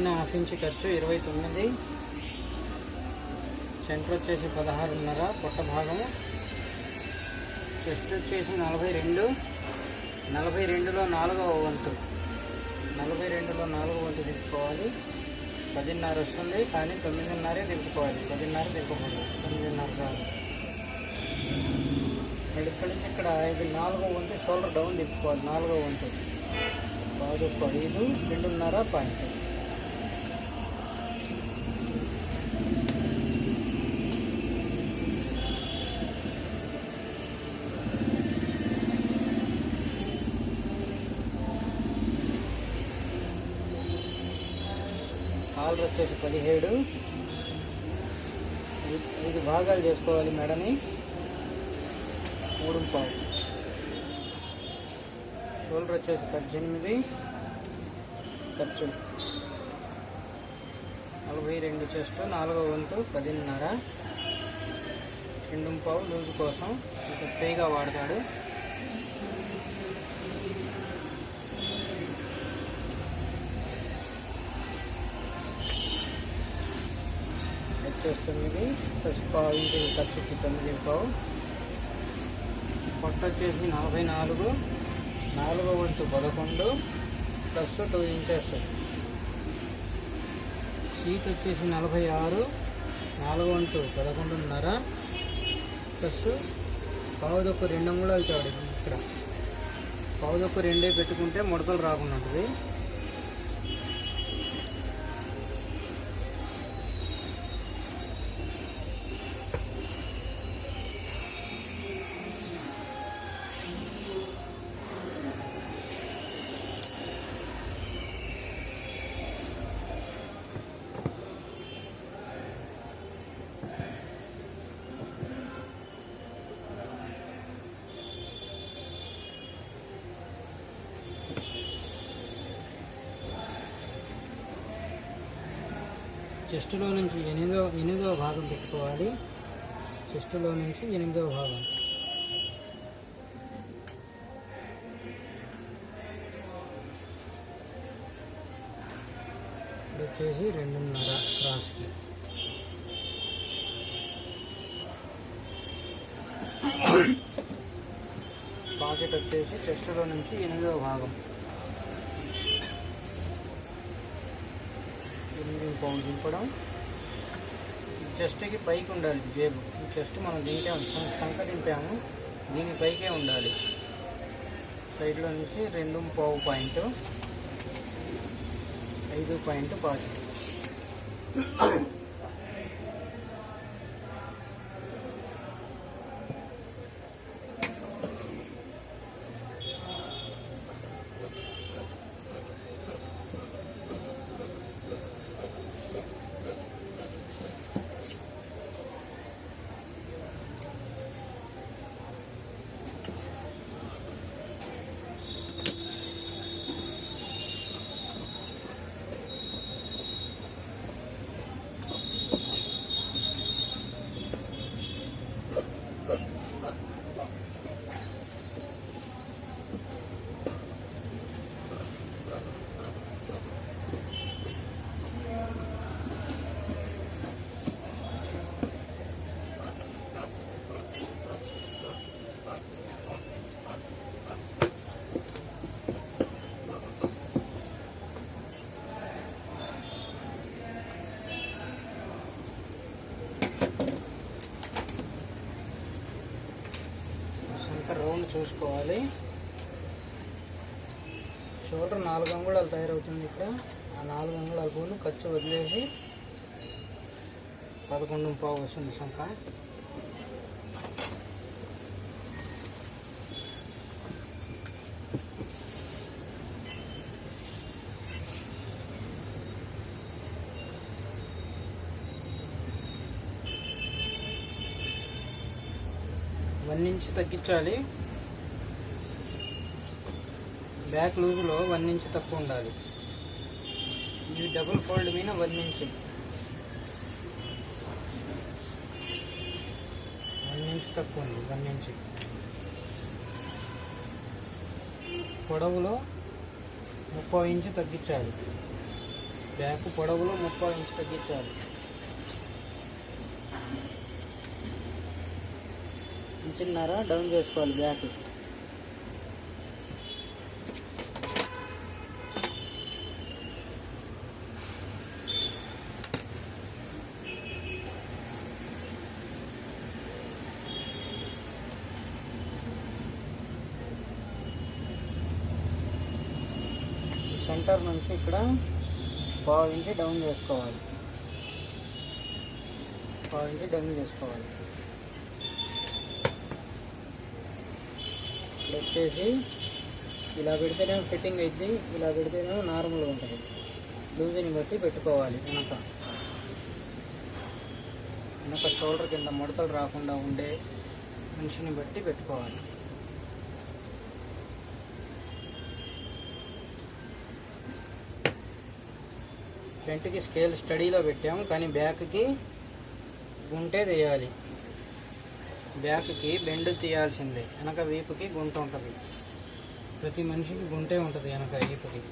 పైన half inch ఖర్చు ఇరవై తొమ్మిది. సెంటర్ వచ్చేసి పదహారున్నర పొట్ట భాగము. చెస్ట్ వచ్చేసి నలభై రెండు. నలభై రెండులో నాలుగవ వంతు నలభై రెండులో నాలుగవ వంతు తిప్పుకోవాలి. పదిన్నర వస్తుంది కానీ తొమ్మిదిన్నరే తిప్పుకోవాలి. పదిన్నర తిప్పకూడదు. తొమ్మిదిన్నర కాదు ఇక్కడ ఇక్కడి నుంచి ఇక్కడ ఇది నాలుగో వంతు షోల్డర్ డౌన్ తిప్పుకోవాలి. నాలుగో వంతు పాదుకు ఐదు రెండున్నర పాయింట్. కాలర్ వచ్చేసి పదిహేడు. ఐదు భాగాలు చేసుకోవాలి మెడని. మూడు పావు. షోల్డర్ వచ్చేసి పద్దెనిమిది. ఖర్చు నలభై రెండు చెస్ట్ నాలుగో వంతు పదిన్నర. రెండు పావు లూజు కోసం కొంచెం ఫ్రీగా వాడతాడు. వచ్చేస్తుంది. ప్లస్ పావు ఇంటి ఖర్చుకి తొమ్మిది పావు. పొట్ట వచ్చేసి నలభై నాలుగు. నాలుగో వంతు పదకొండు. ప్లస్ టూ ఇంచెస్ సీట్ వచ్చేసి నలభై ఆరు. నాలుగో వంతు పదకొండున్నర. ప్లస్ పావుదొక్క రెండు అంగుళాలు చాడు ఇక్కడ. పావుదొక్క రెండే పెట్టుకుంటే ముడతలు రాకుండా ఉంటుంది. చెస్టులో నుంచి ఎనిమిదో ఎనిమిదవ భాగం పెట్టుకోవాలి. చెస్టులో నుంచి ఎనిమిదవ భాగం. వచ్చేసి రెండున్నర క్రాస్కి. పాకెట్ వచ్చేసి చెస్టులో నుంచి ఎనిమిదవ భాగం. ఎనిమిది పౌండ్ దింపడం. చెస్ట్కి పైకి ఉండాలి జేబు. చెస్ట్ మనం దింపాము సంక దింపాము. దీని పైకే ఉండాలి. సైడ్లో నుంచి రెండు పావు పాయింట్ ఐదు పాయింట్ పాజిటివ్ రౌండ్ చూసుకోవాలి. షోల్డర్ నాలుగు అంగుళాలు తయారవుతుంది ఇక్కడ. ఆ నాలుగు అంగుళాల పూలు ఖర్చు వదిలేసి పదకొండు పావు వస్తుంది సంక వన్ ఇంచ్ తగ్గించాలి. బ్యాక్ లూజ్లో వన్ ఇంచ్ తక్కువ ఉండాలి. ఇది డబుల్ ఫోల్డ్ మీద వన్ ఇంచ్. వన్ ఇంచ్ తక్కువ ఉంది వన్ ఇంచ్. పొడవులో ముప్పై ఇంచు తగ్గించాలి. బ్యాక్ పొడవులో ముప్పై ఇంచు తగ్గించాలి. ఇంచున్నర డౌన్ చేసుకోవాలి బ్యాక్. సెంటర్ నుంచి ఇక్కడ పావు ఇంచి డౌన్ చేసుకోవాలి. పావు ఇంచి డౌన్ చేసుకోవాలి. ఇక్కడ వచ్చేసి ఇలా పెడితేనేమో ఫిట్టింగ్ అయింది ఇలా పెడితేనేమో నార్మల్గా ఉంటుంది. లూజ్ని బట్టి పెట్టుకోవాలి వెనక. వెనక షోల్డర్ కింద ముడతలు రాకుండా ఉండే మనిషిని బట్టి పెట్టుకోవాలి. ఫ్రంట్కి స్కేల్ స్టడీలో పెట్టాము కానీ బ్యాక్కి గుంటే తీయాలి. బ్యాక్కి బెండ్ తీయాల్సిందే వెనక వీపుకి గుంట ఉంటుంది. ప్రతి మనిషికి గుంటే ఉంటుంది వెనక వీపుకి.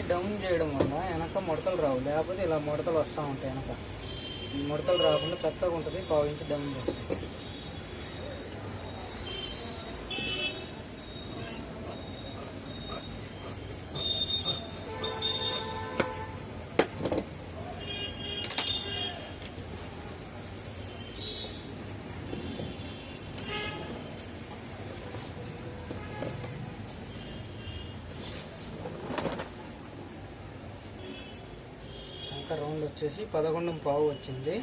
నుంచి డౌన్ చేయడం వల్ల వెనక ముడతలు రావు. లేకపోతే ఇలా ముడతలు వస్తూ ఉంటాయి వెనక. ముడతలు రాకుండా చక్కగా ఉంటుంది పాయింట్ డౌన్ చేస్తాం. వచ్చేసి పదకొండు పావు వచ్చింది.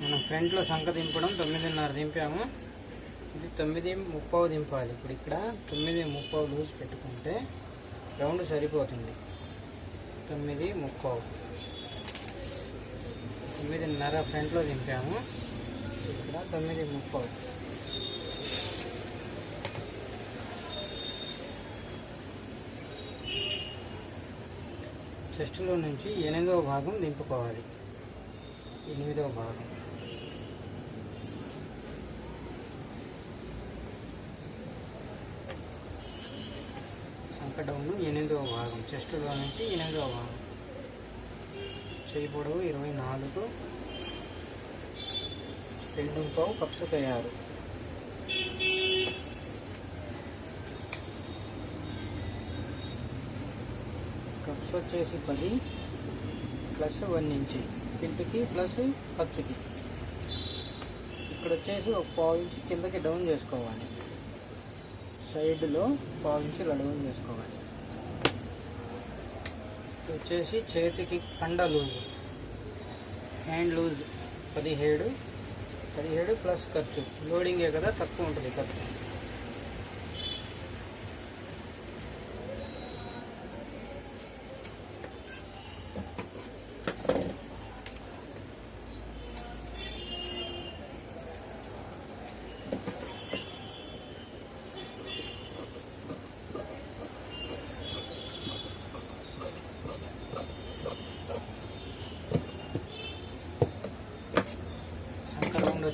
మనం ఫ్రంట్లో సంఖ దింపడం తొమ్మిదిన్నర దింపాము. ఇది తొమ్మిది ముప్పావు దింపాలి. ఇప్పుడు ఇక్కడ తొమ్మిది ముప్పావు లూజ్ పెట్టుకుంటే రౌండ్ సరిపోతుంది. తొమ్మిది ముప్పావు. తొమ్మిదిన్నర ఫ్రంట్లో దింపాము. ఇక్కడ తొమ్మిది ముప్పావు. చెస్ట్లో నుంచి ఎనిమిదవ భాగం దింపుకోవాలి ఎనిమిదవ భాగం. సంకటమును ఎనిమిదవ భాగం. చెస్ట్లో నుంచి ఎనిమిదవ భాగం. చేయి పొడవు ఇరవై నాలుగు. రెండు పావు పక్షకయ్యారు వచ్చేసి పది ప్లస్ వన్ ఇంచి. కింటికి ప్లస్ ఖర్చుకి. ఇక్కడ వచ్చేసి ఒక పావు ఇంచి కిందకి డౌన్ చేసుకోవాలి. సైడ్లో పావు ఇంచి డౌన్ చేసుకోవాలి. వచ్చేసి చేతికి కండ లూజ్. హ్యాండ్ లూజ్ పదిహేడు పదిహేడు ప్లస్ ఖర్చు. లోడింగే కదా తక్కువ ఉంటుంది ఖర్చు.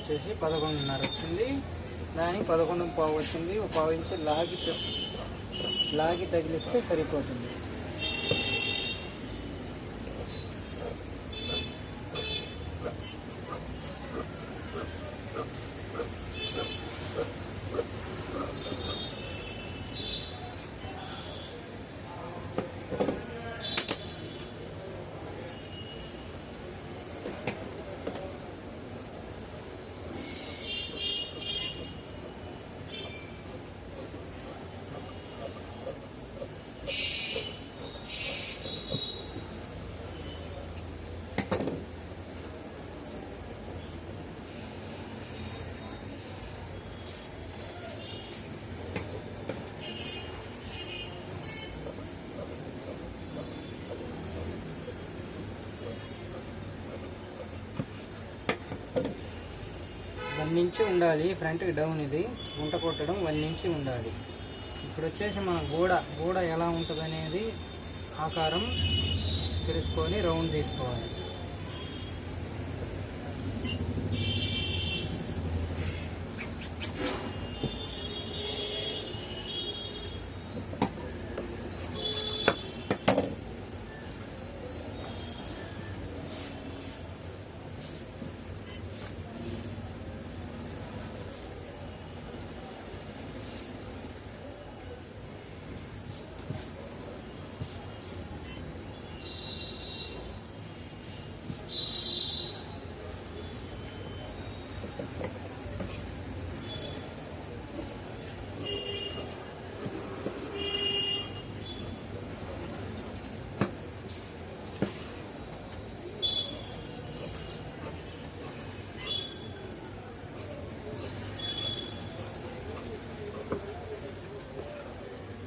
వచ్చేసి పదకొండున్నర వచ్చింది. దానికి పదకొండు పావు వచ్చింది. ఒక పావు ఇంచు లాగి లాగి తగిలిస్తే సరిపోతుంది. ఇంచి ఉండాలి. ఫ్రంట్కి డౌన్ ఇది. గుంట కొట్టడం వన్ ఇంచి ఉండాలి. ఇప్పుడు వచ్చేసి మన గోడ. గోడ ఎలా ఉంటుంది అనేది ఆకారం తెలుసుకొని రౌండ్ తీసుకోవాలి.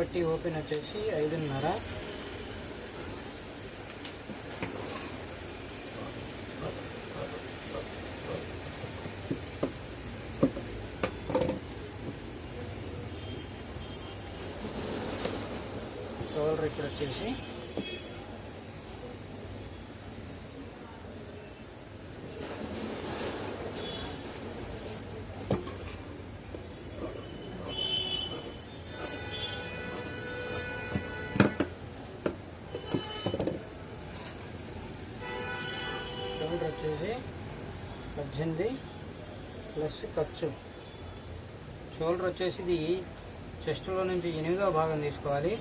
పట్టి ఓపెన్ వచ్చేసి ఐదున్నర. షోల్డర్ ఇక్కడ వచ్చేసి ఖర్చు. షోల్డర్ వచ్చేసి ఇది చెస్ట్లో నుంచి ఎనిమిదో భాగం తీసుకోవాలి.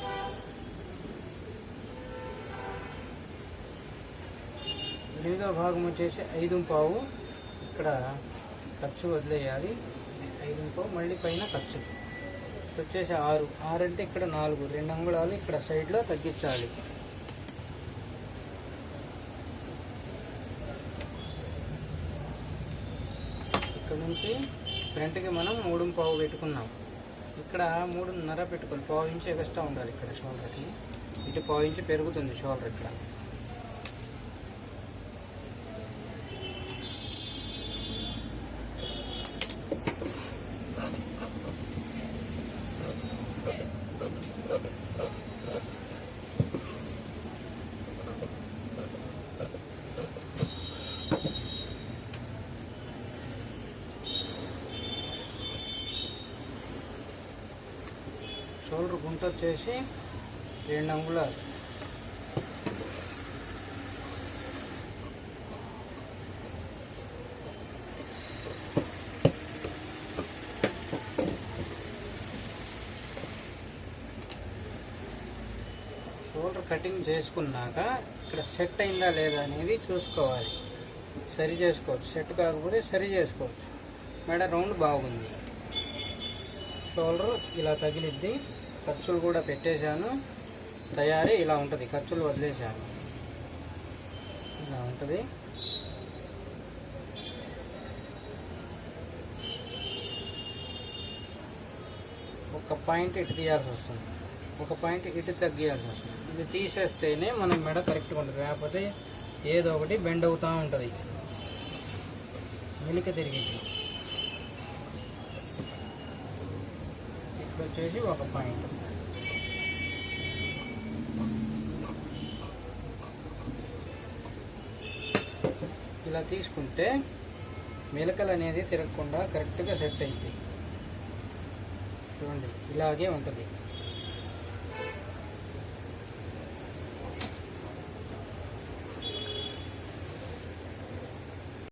ఎనిమిదో భాగం వచ్చేసి ఐదు పావు. ఇక్కడ ఖర్చు వదిలేయాలి. ఐదు పావు మళ్ళీ పైన ఖర్చు. వచ్చేసి ఆరు. ఆరు అంటే ఇక్కడ నాలుగు. రెండు అంగుళాలు ఇక్కడ సైడ్లో తగ్గించాలి ఇక్కడ నుంచి ఫ్రంట్కి మనం మూడు పావు పెట్టుకున్నాం. ఇక్కడ మూడున్నర పెట్టుకోవాలి పావు ఇంచు ఎక్స్ట్రా ఉండాలి ఇక్కడ షోల్డర్కి. ఇటు పావు ఇంచు పెరుగుతుంది షోల్డర్ ఇక్కడ. షోల్డర్ గుంట వచ్చేసి రెండు అంగుళాలు. షోల్డర్ కటింగ్ చేసుకున్నాక ఇక్కడ సెట్ అయిందా లేదా అనేది చూసుకోవాలి. సరి చేసుకోవచ్చు. సెట్ కాకపోతే సరి చేసుకోవచ్చు. మెడ రౌండ్ బాగుంది. షోల్డర్ ఇలా తగిలిద్ది. ఖర్చులు కూడా పెట్టేశాను. తయారీ ఇలా ఉంటుంది. ఖర్చులు వదిలేశాను. ఇలా ఉంటుంది. ఒక పాయింట్ ఇటు తీయాల్సి వస్తుంది. ఒక పాయింట్ ఇటు తగ్గియాల్సి వస్తుంది. ఇది తీసేస్తేనే మన మెడ కరెక్ట్గా ఉంటుంది. లేకపోతే ఏదో ఒకటి బెండ్ అవుతూ ఉంటుంది. మెలిక తిరిగింది. ఇప్పుడు వచ్చేసి ఒక పాయింట్. ఇలా తీసుకుంటే మెలకలు అనేది తిరగకుండా కరెక్ట్గా సెట్ అయింది చూడండి ఇలాగే ఉంటుంది.